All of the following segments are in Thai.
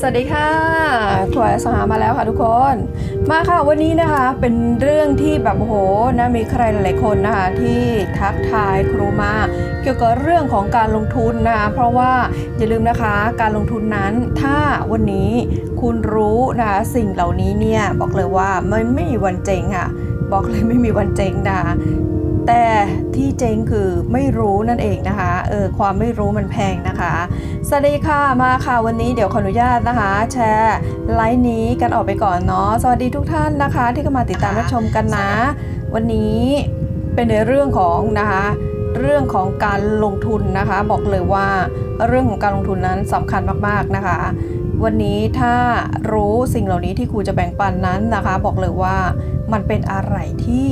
สวัสดีค่ะครัวสหามาแล้วค่ะทุกคน มาค่ะวันนี้นะคะเป็นเรื่องที่แบบโอ้โหนะมีใครหลายๆคนนะคะที่ทักทายครูมาเกี่ยวกับเรื่องของการลงทุนนะคะเพราะว่าอย่าลืมนะคะการลงทุนนั้นถ้าวันนี้คุณรู้นะคะสิ่งเหล่านี้เนี่ยบอกเลยว่ามันไม่มีวันเจ๊งค่ะบอกเลยไม่มีวันเจ๊งนะคะแต่ที่เจ๊งคือไม่รู้นั่นเองนะคะเออความไม่รู้มันแพงนะคะ สวัสดีค่ะมาค่ะวันนี้เดี๋ยวขออนุญาตนะคะ แชร์ไลฟ์นี้กันออกไปก่อนเนาะสวัสดีทุกท่านนะคะ ที่เข้ามาติดตามรับชมกันนะ วันนี้เป็นในเรื่องของนะคะ เรื่องของการลงทุนนะคะ บอกเลยว่าเรื่องของการลงทุนนั้นสำคัญมากๆนะคะ วันนี้ถ้ารู้สิ่งเหล่านี้ที่ครูจะแบ่งปันนั้นนะคะ บอกเลยว่ามันเป็นอะไรที่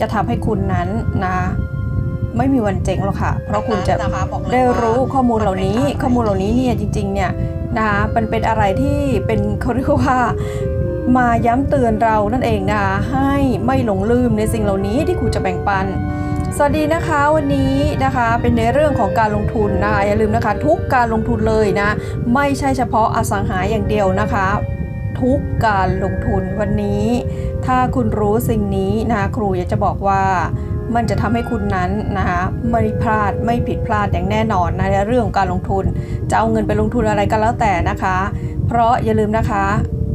จะทำให้คุณนั้นนะ ไม่มีวันเจ๊งหรอกค่ะ เพราะคุณจะได้รู้ข้อมูลเหล่านี้ ข้อมูลเหล่านี้เนี่ยจริงๆเนี่ยนะคะมันเป็นอะไรที่เป็นเขาเรียกว่ามาย้ำเตือนเรานั่นเองนะคะให้ไม่หลงลืมในสิ่งเหล่านี้ที่ครูจะแบ่งปัน สวัสดีนะคะวันนี้นะคะเป็นในเรื่องของการลงทุนนะคะอย่าลืมนะคะ ทุกการลงทุนเลยนะไม่ใช่เฉพาะอสังหาอย่างเดียวนะคะ ทุกการลงทุนวันนี้ ถ้าคุณรู้สิ่งนี้นะคะครูอยากจะบอกว่า มันจะทำให้คุณนั้นนะคะไม่พลาดไม่ผิดพลาดอย่างแน่นอนนะในเรื่องของการลงทุน จะเอาเงินไปลงทุนอะไรก็แล้วแต่นะคะ เพราะอย่าลืมนะคะ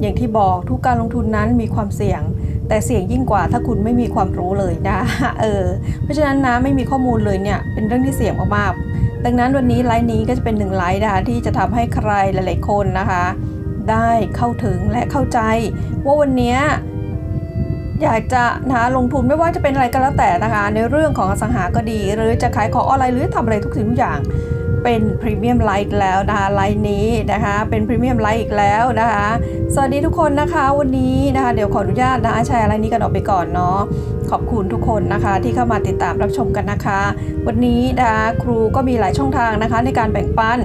อย่างที่บอกทุกการลงทุนนั้นมีความเสี่ยง แต่เสี่ยงยิ่งกว่าถ้าคุณไม่มีความรู้เลยนะเออเพราะฉะนั้นนะไม่มีข้อมูลเลยเนี่ยเป็นเรื่องที่เสี่ยงมากๆดังนั้นวันนี้ไลฟ์นี้ก็จะเป็นหนึ่งไลฟ์นะคะที่จะทำให้ใครหลาย ๆ คนนะคะ ได้เข้าถึงและเข้าใจ ว่าวันนี้ อยากจะนะคะลงทุนไม่ว่าจะเป็นอะไรก็แล้วแต่นะคะ ในเรื่องของอสังหาก็ดี หรือจะขายของออนไลน์หรือทำอะไรทุกสิ่งทุกอย่างเป็นพรีเมียมไลท์แล้วนะคะไลท์นี้นะคะเป็นพรีเมียมไลท์อีกแล้วนะคะสวัสดีทุกคนนะคะวันนี้นะคะ เดี๋ยวขออนุญาตนะคะแชร์ไลน์นี้กันออกไปก่อนเนาะขอบคุณทุกคนนะคะที่เข้ามาติดตามรับชมกันนะคะ วันนี้นะคะครูก็มีหลายช่องทางนะคะในการแบ่งปัน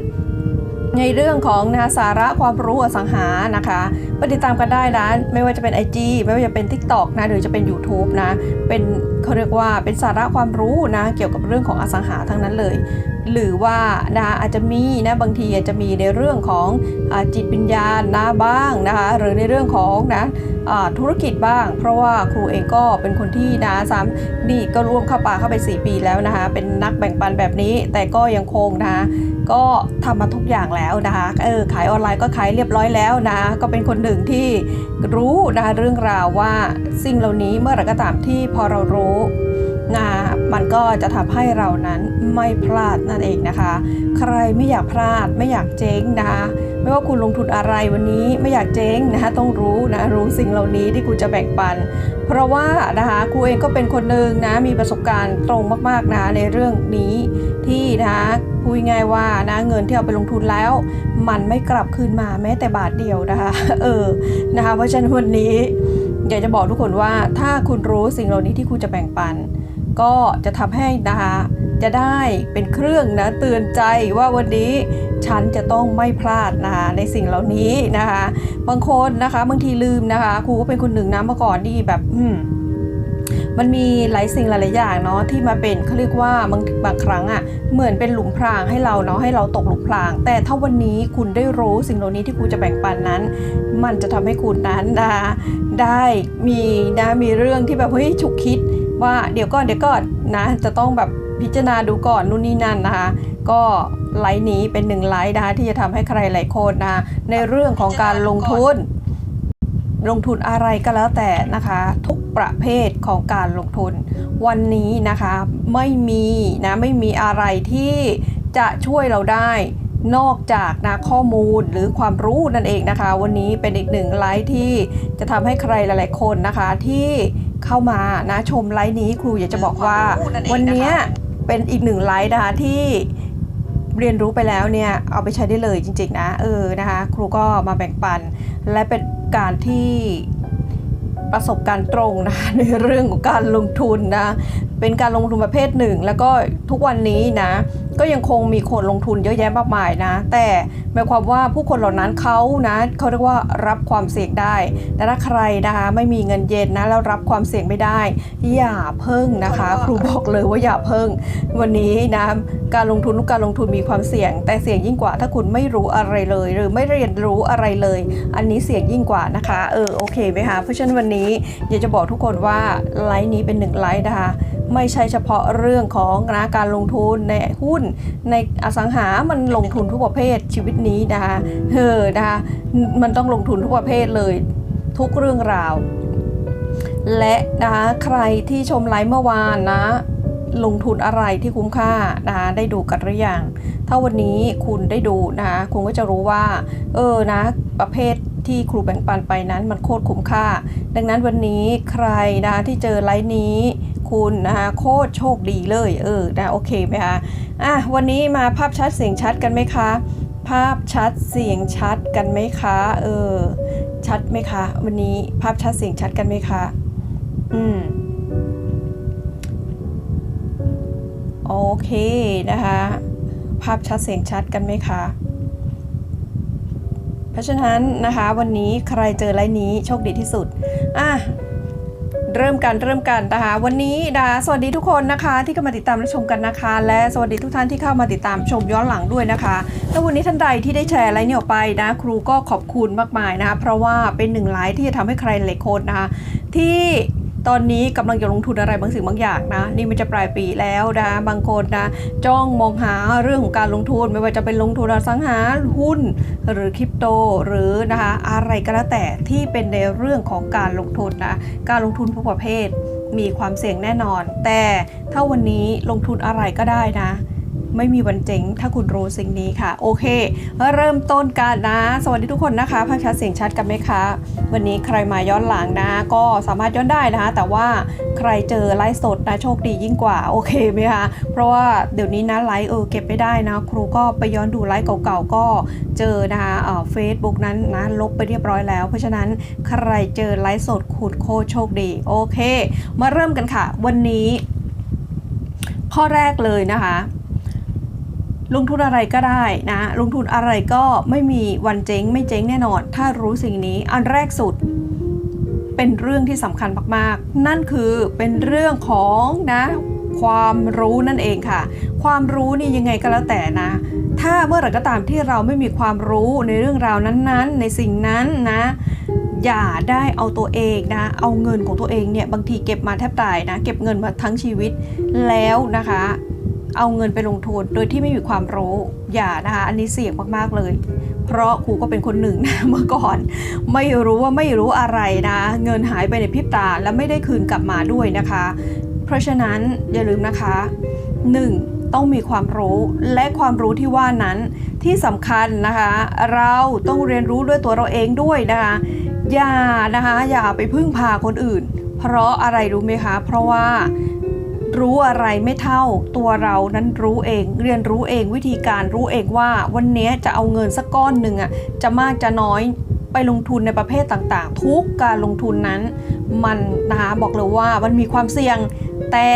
ในเรื่องของนะคะสาระความรู้อสังหานะคะไปติดตามกันได้นะไม่ว่าจะเป็น IG ไม่ว่าจะเป็น TikTok นะหรือจะเป็น YouTube นะเป็นเขาเรียกว่าเป็นสาระความรู้นะเกี่ยวกับเรื่องของอสังหาทั้งนั้นเลย หรือว่านะอาจจะมีนะบางทีอาจจะมีในเรื่องของอจิตวิญญาณนะบ้างนะคะหรือในเรื่องของนะธุรกิจบ้าง เพราะว่าครูเองก็เป็นคนที่นะซ้ำนี่ก็ร่วมเข้าป่าเข้าไป 4 ปีแล้วนะคะเป็นนักแบ่งปันแบบนี้ แต่ก็ยังคงนะคะก็ทำมาทุกอย่างแล้วนะคะเออขายออนไลน์ก็ขายเรียบร้อยแล้วนะก็เป็นคนหนึ่งที่รู้นะคะเรื่องราวว่าสิ่งเหล่านี้เมื่อไหร่ก็ตามที่พอเรารู้ นะมันก็จะทำให้เรานั้นไม่พลาดนั่นเองนะคะ ใครไม่อยากพลาดไม่อยากเจ๊งนะคะไม่ว่าคุณลงทุนอะไรวันนี้ไม่อยากเจ๊งนะคะต้องรู้นะรู้สิ่งเหล่านี้ที่คุณจะแบ่งปัน เพราะว่านะคะครูเองก็เป็นคนหนึ่งนะมีประสบการณ์ตรงมากๆนะในเรื่องนี้ที่นะคะพูดง่ายว่านะเงินที่เอาไปลงทุนแล้ว มันไม่กลับคืนมาแม้แต่บาทเดียวนะคะเออนะคะเพราะฉะนั้นวันนี้ อยากจะบอกทุกคนว่าถ้าคุณรู้สิ่งเหล่านี้ที่คุณจะแบ่งปัน ก็จะทำให้นะคะจะได้เป็นเครื่องนะเตือนใจว่าวันนี้ฉันจะต้องไม่พลาดนะคะในสิ่งเหล่านี้นะคะ บางคนนะคะบางทีลืมนะคะครูก็เป็นคนหนึ่งนะเมื่อก่อนนี่แบบ อืม มันมีหลายสิ่งหลายๆอย่างเนาะที่มาเป็นเขาเรียกว่าบางบางครั้งอะ่ะเหมือนเป็นหลุมพรางให้เราเนาะให้เราตกหลุมพราง แต่ถ้าวันนี้คุณได้รู้สิ่งเหล่านี้ที่ครูจะแบ่งปันนั้น มันจะทำให้คุณนั้นนะได้มีนะมีเรื่องที่แบบเฮ้ยฉุกคิดว่าเดี๋ยวก่อนเดี๋ยวก่อนนะจะต้องแบบพิจารณาดูก่อนนู่นนี่นั่นนะคะ ก็ไลฟ์นี้เป็นหนึ่งไลฟ์นะคะที่จะทำให้ใครหลายคนนะในเรื่องของการลงทุน ลงทุนอะไรก็แล้วแต่นะคะ ทุกประเภทของการลงทุน วันนี้นะคะไม่มีนะไม่มีอะไรที่จะช่วยเราได้นอกจากนะข้อมูลหรือความรู้นั่นเองนะคะ วันนี้เป็นอีกหนึ่งไลฟ์ที่จะทำให้ใครหลาย ๆ คนนะคะที่เข้ามานะชมไลฟ์นี้ครูอยากจะบอกว่า วันเนี้ยเป็นอีกหนึ่งไลฟ์นะคะที่ เรียนรู้ไปแล้วเนี่ยเอาไปใช้ได้เลยจริง ๆ นะเออนะคะครูก็มาแบ่งปัน และเป็นการที่ประสบการณ์ตรงนะคะในเรื่องของการลงทุนนะเป็นการลงทุนประเภทหนึ่ง แล้วก็ทุกวันนี้นะ ก็ยังคงมีคนลงทุนเยอะแยะมากมายนะ แต่หมายความว่าผู้คนเหล่านั้นเขานะเขาเรียกว่ารับความเสี่ยงได้แต่ถ้าใครนะคะไม่มีเงินเย็นนะแล้วรับความเสี่ยงไม่ได้ อย่าเพิ่งนะคะ ครูบอกเลยว่าอย่าเพิ่ง วันนี้นะการลงทุนทุกการลงทุนมีความเสี่ยง แต่เสี่ยงยิ่งกว่าถ้าคุณไม่รู้อะไรเลย หรือไม่เรียนรู้อะไรเลย อันนี้เสี่ยงยิ่งกว่านะคะเออโอเคไหมคะเพราะฉะนั้นวันนี้อยากจะบอกทุกคนว่าไลฟ์นี้เป็นหนึ่งไลฟ์นะคะไม่ใช่เฉพาะเรื่องของนะการลงทุนในหุ้นในอสังหามันลงทุนทุกประเภทชีวิตนี้นะคะเออนะคะมันต้องลงทุนทุกประเภทเลยทุกเรื่องราว และนะคะใครที่ชมไลฟ์เมื่อวานนะลงทุนอะไรที่คุ้มค่านะคะได้ดูกันหรือยัง ถ้าวันนี้คุณได้ดูนะคะคุณก็จะรู้ว่า เออนะประเภทที่ครูแบ่งปันไปนั้นมันโคตรคุ้มค่า ดังนั้นวันนี้ใครนะคะที่เจอไลฟ์นี้ คุณนะคะโคตรโชคดีเลยเออนะโอเคไหมคะอะวันนี้มาภาพชัดเสียงชัดกันไหมคะ ภาพชัดเสียงชัดกันไหมคะเออชัดไหมคะ วันนี้ภาพชัดเสียงชัดกันไหมคะ อืมโอเคนะคะ ภาพชัดเสียงชัดกันไหมคะเพราะฉะนั้นนะคะวันนี้ใครเจอไลน์นี้โชคดีที่สุด อะ เริ่มกันเริ่มกันนะคะวันนี้ดาสวัสดีทุกคนนะคะ ที่เข้ามาติดตามรับชมกันนะคะ และสวัสดีทุกท่านที่เข้ามาติดตามชมย้อนหลังด้วยนะคะแล้ววันนี้ท่านใดที่ได้แชร์ไลน์นี้ออกไปนะครูก็ขอบคุณมากมายนะคะเพราะว่าเป็นหนึ่งไลน์ที่จะทำให้ใครหลายคนนะคะที่ ตอนนี้กำลังจะลงทุนอะไรบางสิ่งบางอย่างนะนี่มันจะปลายปีแล้วนะบางคนนะจ้องมองหาเรื่องของการลงทุนไม่ว่าจะเป็นลงทุนอสังหาหุ้น หรือคริปโตหรือนะคะอะไรก็แล้วแต่ที่เป็นในเรื่องของการลงทุนนะการลงทุนทุกประเภทมีความเสี่ยงแน่นอน แต่ถ้าวันนี้ลงทุนอะไรก็ได้นะ ไม่มีวันเจ๊งถ้าคุณรู้สิ่งนี้ค่ะ โอเค เริ่มต้นกันนะ สวัสดีทุกคนนะคะภาพชัดเสียงชัดกันไหมคะ วันนี้ใครมาย้อนหลังนะ ก็สามารถย้อนได้นะคะ แต่ว่าใครเจอไลฟ์สดนะโชคดียิ่งกว่าโอเคไหมคะเพราะว่าเดี๋ยวนี้นะไลฟ์เออเก็บไม่ได้นะ ครูก็ไปย้อนดูไลฟ์เก่าๆก็เจอนะคะเฟซบุ๊กนั้นนะลบไปเรียบร้อยแล้ว เพราะฉะนั้นใครเจอไลฟ์สดคุณโคโชคดีโอเค มาเริ่มกันค่ะ วันนี้ ข้อแรกเลยนะคะ ลงทุนอะไรก็ได้นะ ลงทุนอะไรก็ไม่มีวันเจ๊งไม่เจ๊งแน่นอน ถ้ารู้สิ่งนี้อันแรกสุด เป็นเรื่องที่สำคัญมากๆ นั่นคือเป็นเรื่องของนะความรู้นั่นเองค่ะ ความรู้นี่ยังไงก็แล้วแต่นะ ถ้าเมื่อไหร่ก็ตามที่เราไม่มีความรู้ในเรื่องราวนั้นๆ ในสิ่งนั้นนะ อย่าได้เอาตัวเองนะ เอาเงินของตัวเองเนี่ยบางทีเก็บมาแทบตายนะ เก็บเงินมาทั้งชีวิตแล้วนะคะ เอาเงินไปลงทุนโดยที่ไม่มีความรู้อย่านะคะ อันนี้เสี่ยงมากๆเลย เพราะครูก็เป็นคนหนึ่งนะเมื่อก่อน ไม่รู้ว่าไม่รู้อะไรนะ เงินหายไปในพริบตาและไม่ได้คืนกลับมาด้วยนะคะ เพราะฉะนั้นอย่าลืมนะคะ 1. ต้องมีความรู้และความรู้ที่ว่านั้นที่สำคัญนะคะ เราต้องเรียนรู้ด้วยตัวเราเองด้วยนะคะอย่านะคะอย่าไปพึ่งพาคนอื่น เพราะอะไรรู้ไหมคะ เพราะว่า รู้อะไรไม่เท่า ตัวเรานั้นรู้เอง เรียนรู้เองวิธีการรู้เองว่าวันนี้จะเอาเงินสักก้อนหนึ่งอะจะมากจะน้อยไปลงทุนในประเภทต่างๆ ทุกการลงทุนนั้น มันนะคะบอกเลยว่ามันมีความเสี่ยงแต่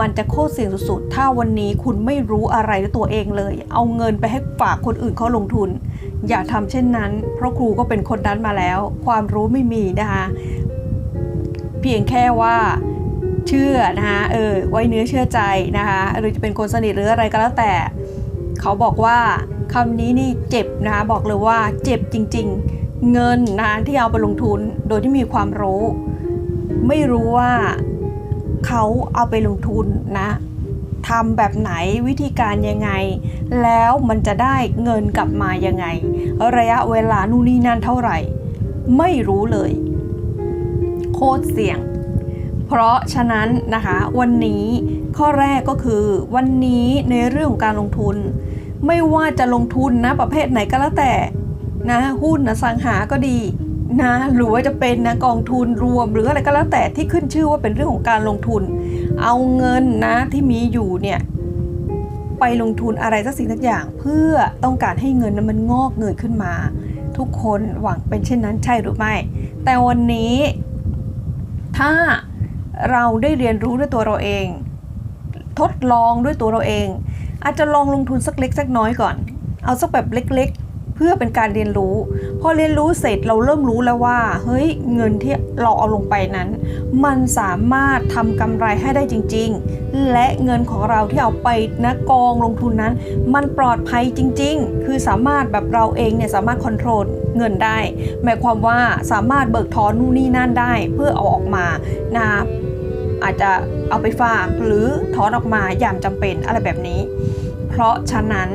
มันจะโคตรเสี่ยงสุดๆ ถ้าวันนี้คุณไม่รู้อะไรด้วยตัวเองเลย เอาเงินไปให้ฝากคนอื่นเขาลงทุน อย่าทำเช่นนั้น เพราะครูก็เป็นคนนั้นมาแล้ว ความรู้ไม่มีนะคะ เพียงแค่ว่า เชื่อนะคะเออไว้เนื้อเชื่อใจนะคะหรือจะเป็นคนสนิทหรืออะไรก็แล้วแต่ เขาบอกว่าคำนี้นี่เจ็บนะคะบอกเลยว่าเจ็บจริง ๆ เงินนะที่เอาไปลงทุนโดยที่มีความรู้ ไม่รู้ว่าเขาเอาไปลงทุนนะทำแบบไหนวิธีการยังไง แล้วมันจะได้เงินกลับมายังไง ระยะเวลานู่นนี่นั่นเท่าไหร่ ไม่รู้เลย โคตรเสี่ยง เพราะฉะนั้นนะคะวันนี้ข้อแรกก็คือ วันนี้ในเรื่องของการลงทุน ไม่ว่าจะลงทุนนะประเภทไหนก็แล้วแต่นะหุ้นนะสังหาก็ดีนะหรือว่าจะเป็นนะกองทุนรวม หรืออะไรก็แล้วแต่ที่ขึ้นชื่อว่าเป็นเรื่องของการลงทุน เอาเงินนะที่มีอยู่เนี่ยไปลงทุนอะไรสักสิ่งสักอย่าง เพื่อต้องการให้เงินนั้นมันงอกเงยขึ้นมา ทุกคนหวังเป็นเช่นนั้นใช่หรือไม่ แต่วันนี้ถ้า เราได้เรียนรู้ด้วยตัวเราเอง ทดลองด้วยตัวเราเอง อาจจะลองลงทุนสักเล็กสักน้อยก่อน เอาสักแบบเล็กๆ เพื่อเป็นการเรียนรู้ พอเรียนรู้เสร็จเราเริ่มรู้แล้วว่า เฮ้ยเงินที่เราเอาลงไปนั้น มันสามารถทำกำไรให้ได้จริง ๆ และเงินของเราที่เอาไปนะกองลงทุนนั้น มันปลอดภัยจริง ๆ คือสามารถแบบเราเองเนี่ยสามารถคอนโทรลเงินได้ หมายความว่าสามารถเบิกถอนนู่นนี่นั่นได้เพื่อเอาออกมานะ อาจจะเอาไปฝากหรือถอนออกมาอย่างจำเป็นอะไรแบบนี้ เพราะฉะนั้น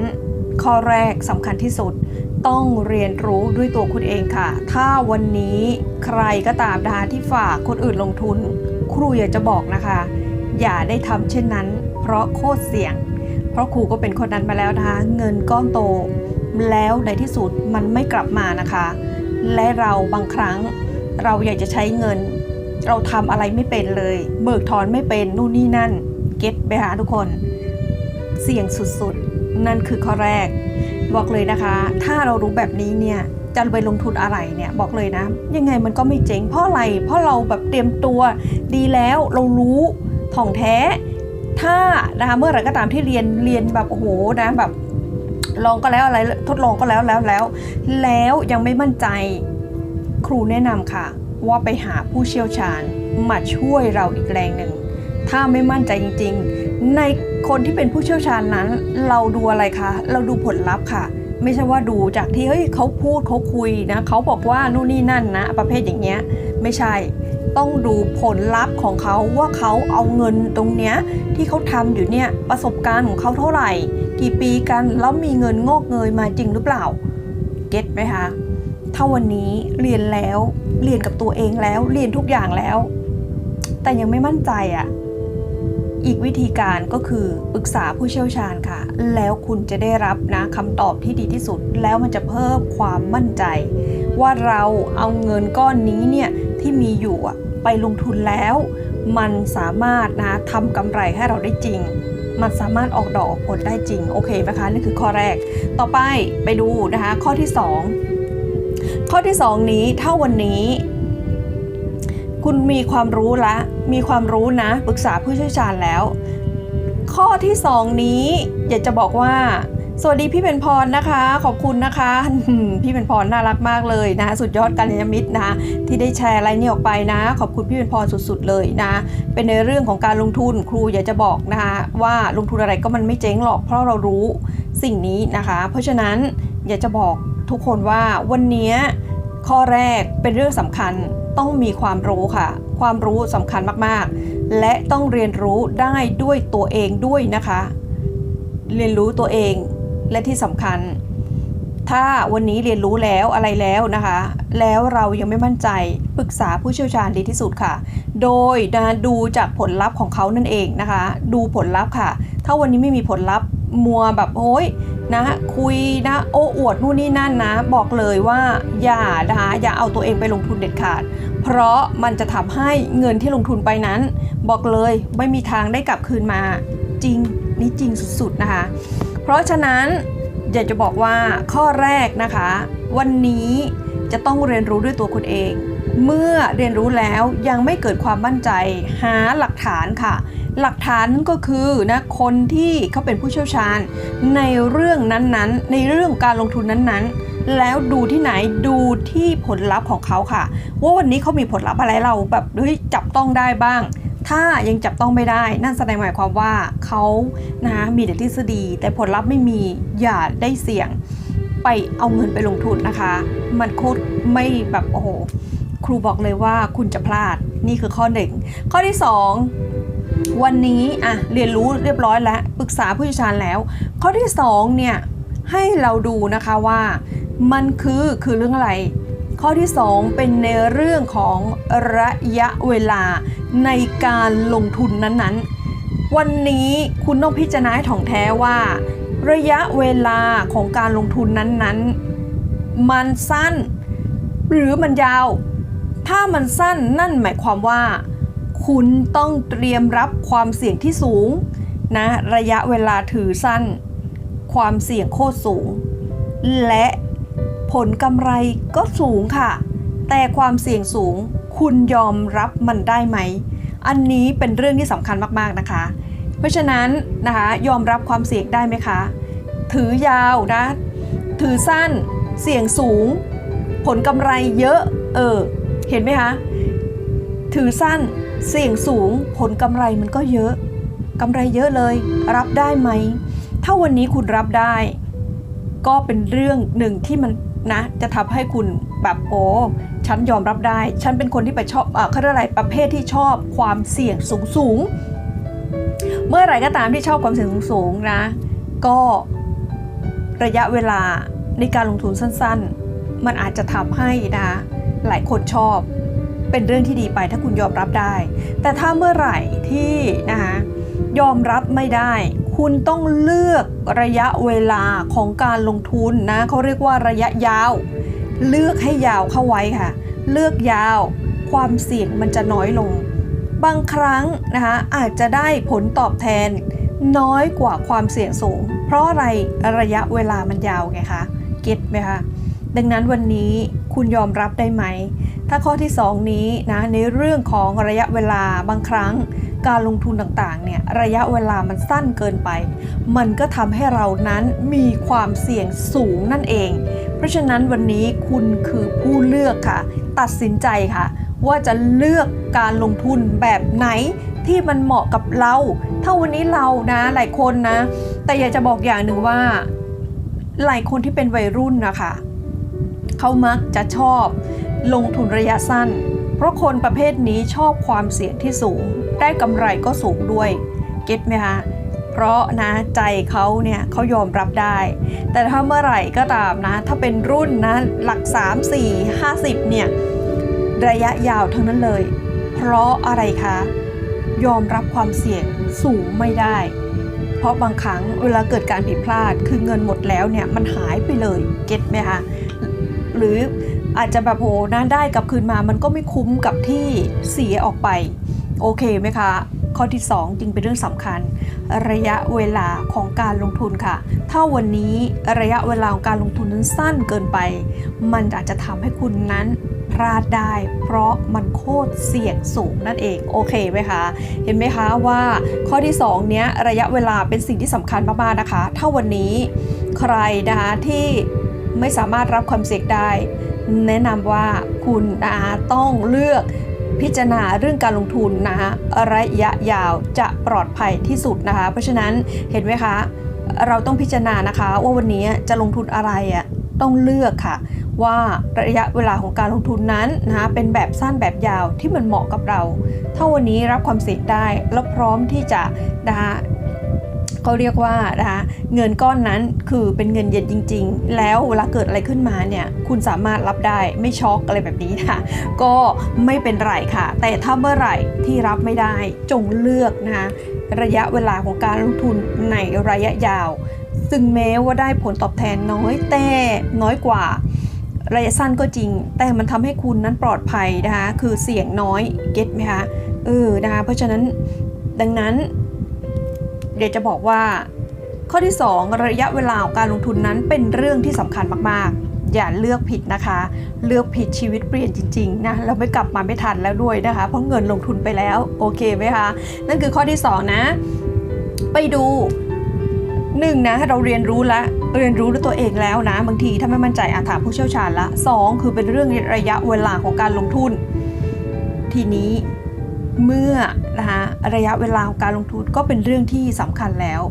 ข้อแรกสำคัญที่สุดต้องเรียนรู้ด้วยตัวคุณเองค่ะ ถ้าวันนี้ใครก็ตามนะคะที่ฝากคนอื่นลงทุน ครูอยากจะบอกนะคะ อย่าได้ทำเช่นนั้น เพราะโคตรเสี่ยง เพราะครูก็เป็นคนนั้นมาแล้วนะคะ เงินก้อนโต แล้วในที่สุดมันไม่กลับมานะคะ และเราบางครั้งเราอยากจะใช้เงิน เราทำอะไรไม่เป็นเลย เบิกถอนไม่เป็นนู่นนี่นั่น เก็ตไปหาทุกคน เสี่ยงสุดๆ นั่นคือข้อแรก บอกเลยนะคะ ถ้าเรารู้แบบนี้เนี่ยจะไปลงทุนอะไรเนี่ยบอกเลยนะ ยังไงมันก็ไม่เจ๊งเพราะอะไร เพราะเราแบบเตรียมตัวดีแล้วเรารู้ถ่องแท้ ถ้านะคะเมื่อไรก็ตามที่เรียนเรียนแบบโอ้โหนะแบบลองก็แล้วอะไรทดลองก็แล้วแล้วแล้ว แล้วยังไม่มั่นใจครูแนะนำค่ะ ว่าไปหาผู้เชี่ยวชาญมาช่วยเราอีกแรงหนึ่ง ถ้าไม่มั่นใจจริง ๆ ในคนที่เป็นผู้เชี่ยวชาญนั้น เราดูอะไรคะ เราดูผลลัพธ์ค่ะ ไม่ใช่ว่าดูจากที่เฮ้ยเขาพูดเขาคุยนะเขาบอกว่านู่นนี่นั่นนะ ประเภทอย่างเงี้ยไม่ใช่ต้องดูผลลัพธ์ของเขาว่าเขาเอาเงินตรงเนี้ยที่เขาทำอยู่เนี่ยประสบการณ์ของเขาเท่าไหร่ กี่ปีกันแล้วมีเงินงอกเงยมาจริงหรือเปล่า เก็ตไหมคะ ถ้าวันนี้เรียนแล้ว เรียนกับตัวเองแล้ว เรียนทุกอย่างแล้ว แต่ยังไม่มั่นใจอะ่ะ อีกวิธีการก็คือปรึกษาผู้เชี่ยวชาญค่ะ แล้วคุณจะได้รับนะคำตอบที่ดีที่สุด แล้วมันจะเพิ่มความมั่นใจ ว่าเราเอาเงินก้อนนี้เนี่ยที่มีอยู่อะไปลงทุนแล้ว มันสามารถนะทำกำไรให้เราได้จริงมันสามารถออกดอกออกผลได้จริง โอเคไหมคะ นี่คือข้อแรก ต่อไปไปดูนะคะ ข้อที่ 2 ข้อที่ 2 นี้ถ้าวันนี้ คุณมีความรู้ละมีความรู้นะปรึกษาผู้เชี่ยวชาญแล้ว ข้อที่ 2 นี้อยากจะบอกว่า สวัสดีพี่เป็นพรนะคะ ขอบคุณนะคะ พี่เป็นพรน่ารักมากเลยนะ สุดยอดกัลยาณมิตรนะ ที่ได้แชร์อะไรนี่ออกไปนะ ขอบคุณพี่เป็นพรสุดๆเลยนะ เป็นในเรื่องของการลงทุนครูอยากจะบอกนะคะว่าลงทุนอะไรก็มันไม่เจ๊งหรอกเพราะเรารู้สิ่งนี้นะคะ เพราะฉะนั้นอยากจะบอก ทุกคนว่าวันนี้ข้อแรกเป็นเรื่องสำคัญต้องมีความรู้ค่ะ ความรู้สำคัญมากๆ และต้องเรียนรู้ได้ด้วยตัวเองด้วยนะคะ เรียนรู้ตัวเองและที่สำคัญ ถ้าวันนี้เรียนรู้แล้วอะไรแล้วนะคะ แล้วเรายังไม่มั่นใจปรึกษาผู้เชี่ยวชาญดีที่สุดค่ะ โดยดูจากผลลัพธ์ของเขานั่นเองนะคะ ดูผลลัพธ์ค่ะ ถ้าวันนี้ไม่มีผลลัพธ์ มัวแบบโอ้ยนะคุยนะโอ้อวดนู่นนี่นั่นนะ บอกเลยว่าอย่านะคะอย่าเอาตัวเองไปลงทุนเด็ดขาด เพราะมันจะทำให้เงินที่ลงทุนไปนั้น บอกเลยไม่มีทางได้กลับคืนมาจริงนี่จริงสุดๆนะคะ เพราะฉะนั้นอยากจะบอกว่าข้อแรกนะคะ วันนี้จะต้องเรียนรู้ด้วยตัวคุณเอง เมื่อเรียนรู้แล้วยังไม่เกิดความมั่นใจ หาหลักฐานค่ะ หลักฐานนั่นก็คือนะคนที่เขาเป็นผู้เชี่ยวชาญ ในเรื่องนั้นๆ ในเรื่องการลงทุนนั้นๆ แล้วดูที่ไหนดูที่ผลลัพธ์ของเขาค่ะ ว่าวันนี้เขามีผลลัพธ์อะไรเราแบบเฮ้ยจับต้องได้บ้าง ถ้ายังจับต้องไม่ได้ นั่นแสดงหมายความว่าเขานะคะมีแต่ทฤษฎี แต่ผลลัพธ์ไม่มีอย่าได้เสี่ยง ไปเอาเงินไปลงทุนนะคะ มันโคตรไม่แบบโอ้โหครูบอกเลยว่าคุณจะพลาดนี่คือข้อหนึ่งข้อที่สอง วันนี้อะเรียนรู้เรียบร้อยแล้วปรึกษาผู้เชี่ยวชาญแล้ว ข้อที่สองเนี่ยให้เราดูนะคะว่ามันคือคือเรื่องอะไร ข้อที่ 2 เป็นในเรื่องของระยะเวลาในการลงทุนนั้นๆ วันนี้คุณต้องพิจารณาถ่องแท้ว่า ระยะเวลาของการลงทุนนั้นๆ มันสั้น หรือมันยาว ถ้ามันสั้นนั่นหมายความว่า คุณต้องเตรียมรับความเสี่ยงที่สูงนะระยะเวลาถือสั้น ความเสี่ยงโคตรสูง และผลกำไรก็สูงค่ะ แต่ความเสี่ยงสูงคุณยอมรับมันได้ไหม อันนี้เป็นเรื่องที่สำคัญมากๆนะคะ เพราะฉะนั้นนะคะยอมรับความเสี่ยงได้ไหมคะ ถือยาวนะ ถือสั้นเสี่ยงสูง ผลกำไรเยอะ เออ เห็นไหมคะ ถือสั้น เสี่ยงสูงผลกำไรมันก็เยอะกำไรเยอะเลย รับได้ไหม ถ้าวันนี้คุณรับได้ ก็เป็นเรื่องหนึ่งที่มันนะ จะทำให้คุณแบบโอ้ฉันยอมรับได้ ฉันเป็นคนที่ไปชอบเอ่อเขาเรียกอะไรประเภทที่ชอบความเสี่ยงสูงสูงเมื่อไหร่ก็ตามที่ชอบความเสี่ยงสูงสูงนะ ก็ระยะเวลาในการลงทุนสั้น ๆ มันอาจจะทำให้นะหลายคนชอบ เป็นเรื่องที่ดีไปถ้าคุณยอมรับได้ แต่ถ้าเมื่อไหร่ที่นะคะยอมรับไม่ได้ คุณต้องเลือกระยะเวลาของการลงทุนนะเขาเรียกว่าระยะยาว เลือกให้ยาวเข้าไว้ค่ะ เลือกยาว ความเสี่ยงมันจะน้อยลง บางครั้งนะคะอาจจะได้ผลตอบแทน น้อยกว่าความเสี่ยงสูง เพราะอะไรระยะเวลามันยาวไงคะเก็ตไหมคะดังนั้นวันนี้ คุณยอมรับได้ไหม ถ้าข้อที่ 2 นี้นะในเรื่องของระยะเวลาบางครั้ง การลงทุนต่างๆเนี่ยระยะเวลามันสั้นเกินไป มันก็ทำให้เรานั้นมีความเสี่ยงสูงนั่นเอง เพราะฉะนั้นวันนี้คุณคือผู้เลือกค่ะ ตัดสินใจค่ะ ว่าจะเลือกการลงทุนแบบไหนที่มันเหมาะกับเรา ถ้าวันนี้เรานะหลายคนนะ แต่อยากจะบอกอย่างหนึ่งว่า หลายคนที่เป็นวัยรุ่นนะคะ เขามักจะชอบ ลงทุนระยะสั้น เพราะคนประเภทนี้ชอบความเสี่ยงที่สูง ได้กำไรก็สูงด้วย เก็ตไหมคะเพราะนะใจเขาเนี่ยเขายอมรับได้ แต่ถ้าเมื่อไหร่ก็ตามนะ ถ้าเป็นรุ่นนะหลัก 3 4 50 เนี่ย ระยะยาวทั้งนั้นเลย เพราะอะไรคะ ยอมรับความเสี่ยงสูงไม่ได้ เพราะบางครั้งเวลาเกิดการผิดพลาดคือเงินหมดแล้วเนี่ยมันหายไปเลยเก็ตไหมคะ หรืออาจจะแบบโหน่าได้กลับคืนมามันก็ไม่คุ้มกับที่เสียออกไป โอเคไหมคะ ข้อที่ 2 จึงเป็นเรื่องสำคัญ ระยะเวลาของการลงทุนค่ะ ถ้าวันนี้ระยะเวลาของการลงทุนนั้นสั้นเกินไป มันอาจจะทำให้คุณนั้นพลาดได้ เพราะมันโคตรเสี่ยงสูงนั่นเองโอเคไหมคะ เห็นไหมคะว่าข้อที่ 2 เนี้ยระยะเวลาเป็นสิ่งที่สำคัญมากๆนะคะ ถ้าวันนี้ใครนะคะที่ ไม่สามารถรับความเสี่ยงได้ แนะนำว่าคุณนะคะต้องเลือกพิจารณาเรื่องการลงทุนนะคะระยะยาวจะปลอดภัยที่สุดนะคะ เพราะฉะนั้นเห็นไหมคะ เราต้องพิจารณานะคะว่าวันนี้จะลงทุนอะไรอะต้องเลือกค่ะว่าระยะเวลาของการลงทุนนั้นนะคะเป็นแบบสั้นแบบยาวที่มันเหมาะกับเรา ถ้าวันนี้รับความเสี่ยงได้แล้วพร้อมที่จะนะคะ เขาเรียกว่านะคะเงินก้อนนั้นคือเป็นเงินเย็นจริง ๆ แล้วเวลาเกิดอะไรขึ้นมาเนี่ยคุณสามารถรับได้ไม่ช็อกอะไรแบบนี้นะคะก็ไม่เป็นไรค่ะ แต่ถ้าเมื่อไหร่ที่รับไม่ได้จงเลือกนะคะระยะเวลาของการลงทุนในระยะยาว ซึ่งแม้ว่าได้ผลตอบแทนน้อยแต่น้อยกว่าระยะสั้นก็จริง แต่มันทำให้คุณนั้นปลอดภัยนะคะ คือเสี่ยงน้อย เก็ตไหมคะ เออ นะคะ เพราะฉะนั้น ดังนั้น เดี๋ยวจะบอกว่า ข้อที่ 2 ระยะเวลาของการลงทุนนั้นเป็นเรื่องที่สำคัญมากๆ อย่าเลือกผิดนะคะ เลือกผิดชีวิตเปลี่ยนจริงๆนะแล้วไม่กลับมาไม่ทันแล้วด้วยนะคะ เพราะเงินลงทุนไปแล้วโอเคไหมคะนั่นคือข้อที่ 2 นะ ไปดูหนึ่งนะเราเรียนรู้ละเรียนรู้ด้วยตัวเองแล้วนะ บางทีถ้าไม่มั่นใจอาถามผู้เชี่ยวชาญละสองคือเป็นเรื่องระยะเวลาของการลงทุน ทีนี้ เมื่อนะคะระยะเวลาของการลงทุนก็เป็นเรื่องที่สำคัญแล้ว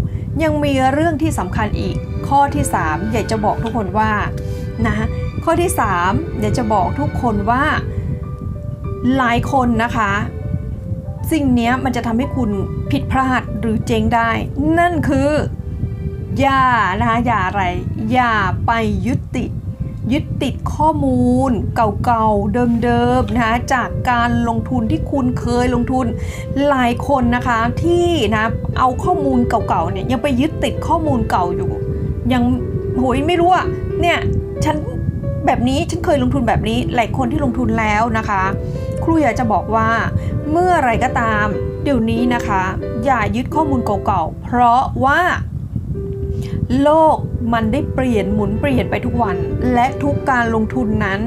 ยังมีเรื่องที่สำคัญอีกข้อที่ 3 อยากจะบอกทุกคนว่านะข้อที่ 3 อยากจะบอกทุกคนว่าหลายคนนะคะ สิ่งนี้มันจะทำให้คุณผิดพลาดหรือเจ๊งได้ นั่นคืออย่านะคะอย่าอะไร อย่าไปยึดติด ยึดติดข้อมูลเก่าๆ เดิมๆนะคะจากการลงทุนที่คุณเคยลงทุนหลายคนนะคะที่นะเอาข้อมูลเก่าๆเนี่ยยังไปยึดติดข้อมูลเก่าอยู่ ยังโหยไม่รู้อะเนี่ยฉันแบบนี้ฉันเคยลงทุนแบบนี้หลายคนที่ลงทุนแล้วนะคะ ครูอยากจะบอกว่าเมื่อไรก็ตาม เดี๋ยวนี้นะคะ อย่ายึดข้อมูลเก่าๆ เพราะว่า โลกมันได้เปลี่ยนหมุนเปลี่ยนไปทุกวัน และทุกการลงทุนนั้น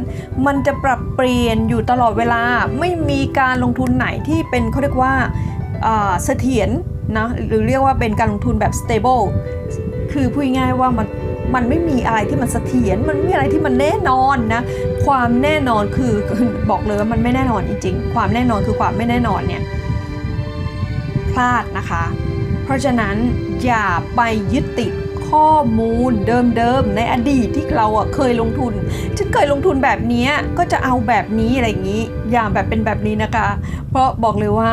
มันจะปรับเปลี่ยนอยู่ตลอดเวลาไม่มีการลงทุนไหนที่เป็นเขาเรียกว่าเสถียรนะหรือเรียกว่าเป็นการลงทุนแบบ stable คือพูดง่ายว่ามันมันไม่มีอะไรที่มันเสถียรมันไม่มีอะไรที่มันแน่นอนนะ ความแน่นอนคือบอกเลยว่ามันไม่แน่นอนจริงๆความแน่นอนคือความไม่แน่นอนเนี่ยพลาดนะคะ เพราะฉะนั้นอย่าไปยึดติด ข้อมูลเดิมๆในอดีตที่เราอะเคยลงทุนฉันเคยลงทุนแบบนี้ก็จะเอาแบบนี้อะไรอย่างนี้ อย่าแบบเป็นแบบนี้นะคะ เพราะบอกเลยว่า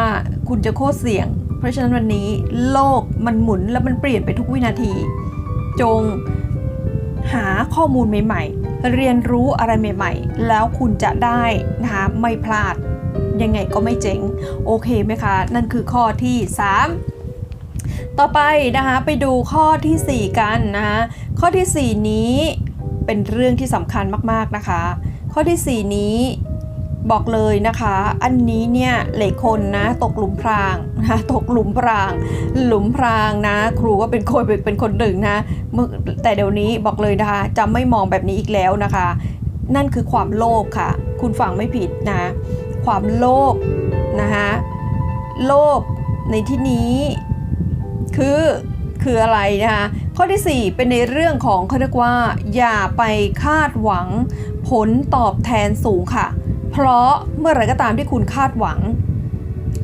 คุณจะโคตรเสี่ยง เพราะฉะนั้นวันนี้โลกมันหมุนและมันเปลี่ยนไปทุกวินาที จงหาข้อมูลใหม่ๆ เรียนรู้อะไรใหม่ๆ แล้วคุณจะได้นะคะไม่พลาดยังไงก็ไม่เจ๊งโอเคไหมคะ นั่นคือข้อที่ 3 ต่อไปนะคะไปดูข้อทีสี่4 กันนะคะข้อทีสี่ 4 นี้เป็นเรื่องที่สำคัญมากๆนะคะ ข้อทีสี่ 4 นี้บอกเลยนะคะ อันนี้เนี่ยหลายคนนะตกหลุมพรางนะตกหลุมพราง หลุมพรางนะ ครูก็เป็นคนเป็นคนหนึ่งนะเมื่อแต่เดี๋ยวนี้บอกเลยนะคะจะไม่มองแบบนี้อีกแล้วนะคะ นั่นคือความโลภค่ะ คุณฟังไม่ผิดนะความโลภนะคะโลภในที่นี้ คือคืออะไรนะคะข้อที่ 4 เป็นในเรื่องของเขาเรียกว่า อย่าไปคาดหวังผลตอบแทนสูงค่ะ เพราะเมื่อไรก็ตามที่คุณคาดหวัง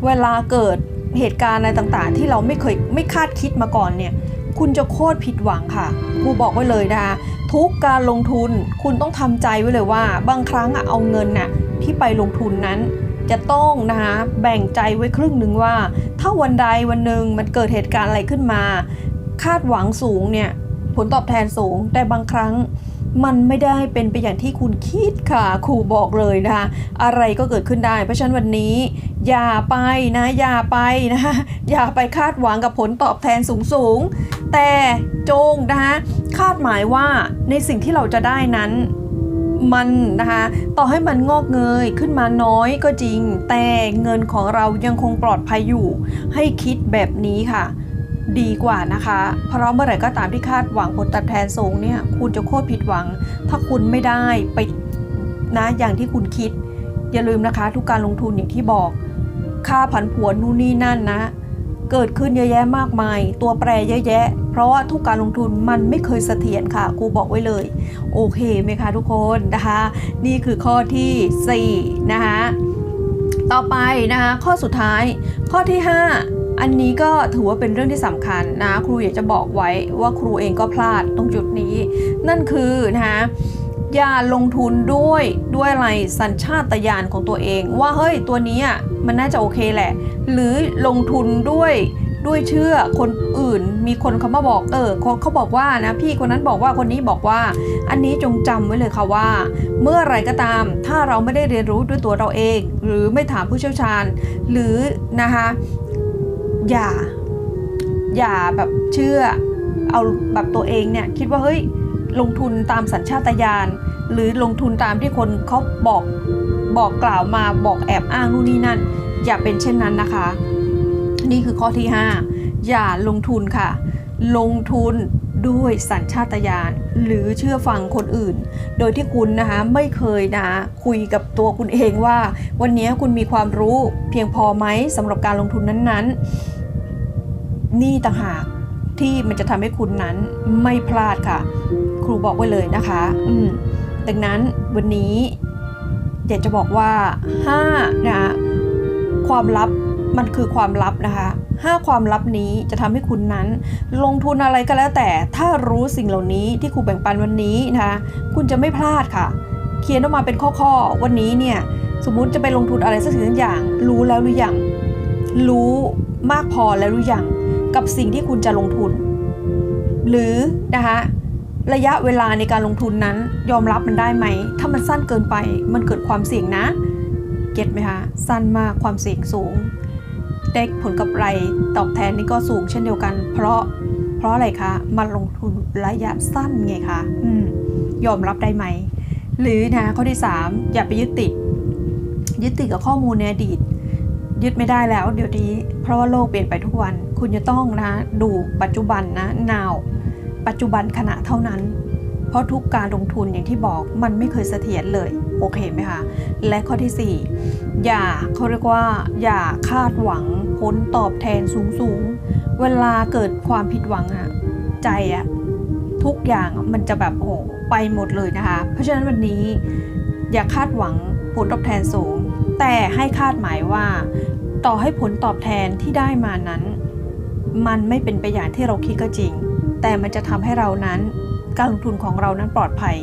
เวลาเกิดเหตุการณ์อะไรต่างๆ ที่เราไม่เคยไม่คาดคิดมาก่อนเนี่ยคุณจะโคตรผิดหวังค่ะครูบอกไว้เลยนะคะทุกการลงทุนคุณต้องทำใจไว้เลยว่า บางครั้งอะเอาเงินน่ะที่ไปลงทุนนั้น จะต้องนะคะแบ่งใจไว้ครึ่งหนึ่งว่า ถ้าวันใดวันหนึ่งมันเกิดเหตุการณ์อะไรขึ้นมา คาดหวังสูงเนี่ยผลตอบแทนสูง แต่บางครั้งมันไม่ได้เป็นไปอย่างที่คุณคิดค่ะครูบอกเลยนะคะอะไรก็เกิดขึ้นได้ เพราะฉะนั้นวันนี้ อย่าไปนะอย่าไปนะอย่าไปคาดหวังกับผลตอบแทนสูงสูงๆแต่จงนะคะคาดหมายว่าในสิ่งที่เราจะได้นั้น มันนะคะต่อให้มันงอกเงยขึ้นมาน้อยก็จริง แต่เงินของเรายังคงปลอดภัยอยู่ ให้คิดแบบนี้ค่ะ ดีกว่านะคะ เพราะเมื่อไหร่ก็ตามที่คาดหวังผลตอบแทนสูงเนี่ยคุณจะโคตรผิดหวัง ถ้าคุณไม่ได้ไปนะอย่างที่คุณคิด อย่าลืมนะคะ ทุกการลงทุนอย่างที่บอก ค่าผันผวนนู่นนี่นั่นนะ เกิดขึ้นเยอะแยะมากมาย ตัวแปรเยอะแยะ เพราะว่าทุกการลงทุนมันไม่เคยเสถียรค่ะครูบอกไว้เลย โอเคไหมคะทุกคนนะคะ นี่คือข้อทีสี่4นะคะต่อไปนะคะข้อสุดท้ายข้อที่ 5 อันนี้ก็ถือว่าเป็นเรื่องที่สำคัญนะครูอยากจะบอกไว้ว่าครูเองก็พลาดตรงจุดนี้ นั่นคือนะคะอย่าลงทุนด้วยด้วยอะไรสัญชาตญาณของตัวเอง ว่าเฮ้ยตัวนี้อะมันน่าจะโอเคแหละ หรือลงทุนด้วยด้วยเชื่อคนอื่นมีคนเขามาบอกเออเขาบอกว่านะพี่คนนั้นบอกว่าคนนี้บอกว่า อันนี้จงจำไว้เลยค่ะว่า เมื่อไรก็ตาม ถ้าเราไม่ได้เรียนรู้ด้วยตัวเราเอง หรือไม่ถามผู้เชี่ยวชาญ หรือนะคะอย่า อย่าแบบเชื่อ เอาแบบตัวเองเนี่ยคิดว่าเฮ้ยลงทุนตามสัญชาตญาณหรือลงทุนตามที่คนเขาบอกบอกกล่าวมาบอกแอบอ้างนู่นนี่นั่น อย่าเป็นเช่นนั้นนะคะ นี่คือข้อที่ 5 อย่าลงทุนค่ะ ลงทุนด้วยสัญชาตญาณหรือเชื่อฟังคนอื่น โดยที่คุณนะคะไม่เคยนะคุยกับตัวคุณเองว่า วันนี้คุณมีความรู้เพียงพอไหมสำหรับการลงทุนนั้นๆ นี่ต่างหากที่มันจะทำให้คุณนั้นไม่พลาดค่ะ ครูบอกไว้เลยนะคะอืมดังนั้นวันนี้อยากจะบอกว่า5นะ ความลับมันคือความลับนะคะห้าความลับนี้จะทำให้คุณนั้น ลงทุนอะไรก็แล้วแต่ถ้ารู้สิ่งเหล่านี้ที่ครูแบ่งปันวันนี้นะคะคุณจะไม่พลาดค่ะ เขียนออกมาเป็นข้อๆ วันนี้เนี่ยสมมุติจะไปลงทุนอะไรสักสิ่งสักอย่าง รู้แล้วหรือยังรู้มากพอแล้วหรือยังกับสิ่งที่คุณจะลงทุน หรือนะคะระยะเวลาในการลงทุนนั้นยอมรับมันได้ไหม ถ้ามันสั้นเกินไปมันเกิดความเสี่ยงนะ เก็ตไหมคะ สั้นมากความเสี่ยงสูง ได้ผลกำไรตอบแทนนี่ก็สูงเช่นเดียวกัน เพราะเพราะอะไรคะมันลงทุนระยะสั้นไงคะอืมยอมรับได้ไหม หรือนะข้อที่ 3 อย่าไปยึดติด ยึดติดกับข้อมูลในอดีต ยึดไม่ได้แล้ว เดี๋ยวนี้เพราะว่าโลกเปลี่ยนไปทุกวัน คุณจะต้องนะ ดูปัจจุบันนะ now ปัจจุบันขณะเท่านั้น เพราะทุกการลงทุนอย่างที่บอกมันไม่เคยเสถียรเลย โอเคไหมคะ และข้อที่ 4 อย่าเขาเรียกว่า อย่าคาดหวังผลตอบแทนสูงสูงเวลาเกิดความผิดหวังอะใจอะทุกอย่างมันจะแบบโอ้โหไปหมดเลยนะคะ เพราะฉะนั้นวันนี้อย่าคาดหวังผลตอบแทนสูง แต่ให้คาดหมายว่า ต่อให้ผลตอบแทนที่ได้มานั้น มันไม่เป็นไปอย่างที่เราคิดก็จริง แต่มันจะทำให้เรานั้น การลงทุนของเรานั้นปลอดภัย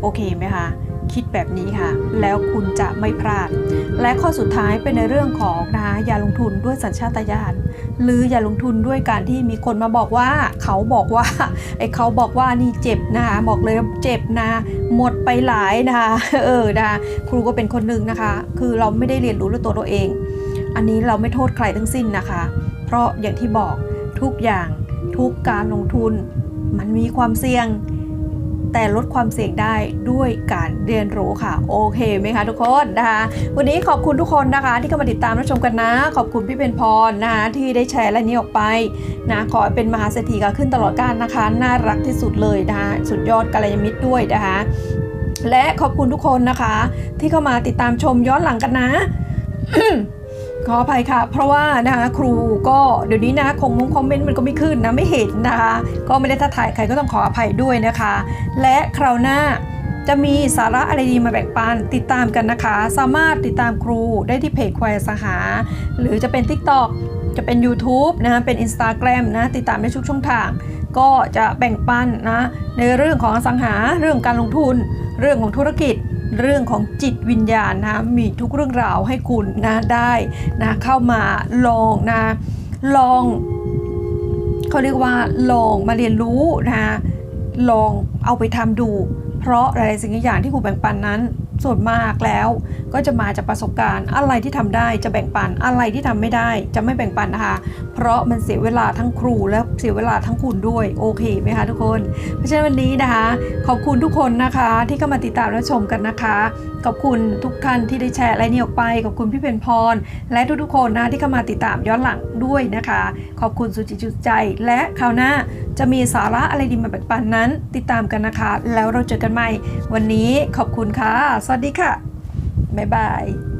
โอเคไหมคะคิดแบบนี้ค่ะ แล้วคุณจะไม่พลาด และข้อสุดท้ายเป็นในเรื่องของนะคะอย่าลงทุนด้วยสัญชาตญาณหรืออย่าลงทุนด้วยการที่มีคนมาบอกว่า เขาบอกว่าไอ้เขาบอกว่านี่เจ็บนะคะบอกเลยว่าเจ็บนะ หมดไปหลายนะคะเออนะคะครูก็เป็นคนหนึ่งนะคะ คือเราไม่ได้เรียนรู้ด้วยตัวเราเอง อันนี้เราไม่โทษใครทั้งสิ้นนะคะ เพราะอย่างที่บอกทุกอย่างทุกการลงทุน มันมีความเสี่ยง แต่ลดความเสี่ยงได้ด้วยการเรียนรู้ค่ะ โอเคไหมคะทุกคนนะคะวันนี้ขอบคุณทุกคนนะคะ ที่เข้ามาติดตามรับชมกันนะ ขอบคุณพี่เป็นพรนะคะที่ได้แชร์และนี้ออกไปนะขอให้เป็นมหาเศรษฐีกันขึ้นตลอดกาลนะคะ น่ารักที่สุดเลยนะคะสุดยอดกัลยาณมิตรด้วยนะคะและขอบคุณทุกคนนะคะ ที่เข้ามาติดตามชมย้อนหลังกันนะ ขออภัยค่ะ เพราะว่านะคะครูก็เดี๋ยวนี้นะคงมุงคอมเมนต์มันก็ไม่ขึ้นนะไม่เห็นนะคะก็ไม่ได้ทักทายใครก็ต้องขออภัยด้วยนะคะ และคราวหน้าจะมีสาระอะไรดีมาแบ่งปันติดตามกันนะคะ สามารถติดตามครูได้ที่เพจควายสหา หรือจะเป็น TikTok จะเป็น YouTube นะเป็น Instagram นะติดตามได้ทุกช่องทาง ก็จะแบ่งปันนะในเรื่องของอสังหาเรื่องการลงทุน เรื่องของธุรกิจ เรื่องของจิตวิญญาณนะมีทุกเรื่องราวให้คุณนะได้นะเข้ามาลองนะลองเขาเรียกว่าลองมาเรียนรู้นะลองเอาไปทำดู เพราะหลายๆสิ่งหลายอย่างที่ครูแบ่งปันนั้นส่วนมากแล้วก็จะมาจากประสบการณ์อะไรที่ทำได้จะแบ่งปันอะไรที่ทำไม่ได้ จะไม่แบ่งปันนะคะเพราะมันเสียเวลาทั้งครูและ เสียเวลาทั้งคุณด้วยโอเคไหมคะทุกคน เพราะฉะนั้นวันนี้นะคะ ขอบคุณทุกคนนะคะ ที่เข้ามาติดตามและชมกันนะคะ ขอบคุณทุกท่านที่ได้แชร์อะไรนี้ออกไป ขอบคุณพี่เพนพร และทุกๆคนนะที่เข้ามาติดตามย้อนหลังด้วยนะคะ ขอบคุณสุจิตสุดใจ และคราวหน้าจะมีสาระอะไรดีมาแบ่งปันนั้น ติดตามกันนะคะ แล้วเราเจอกันใหม่ วันนี้ขอบคุณค่ะ สวัสดีค่ะบ๊ายบาย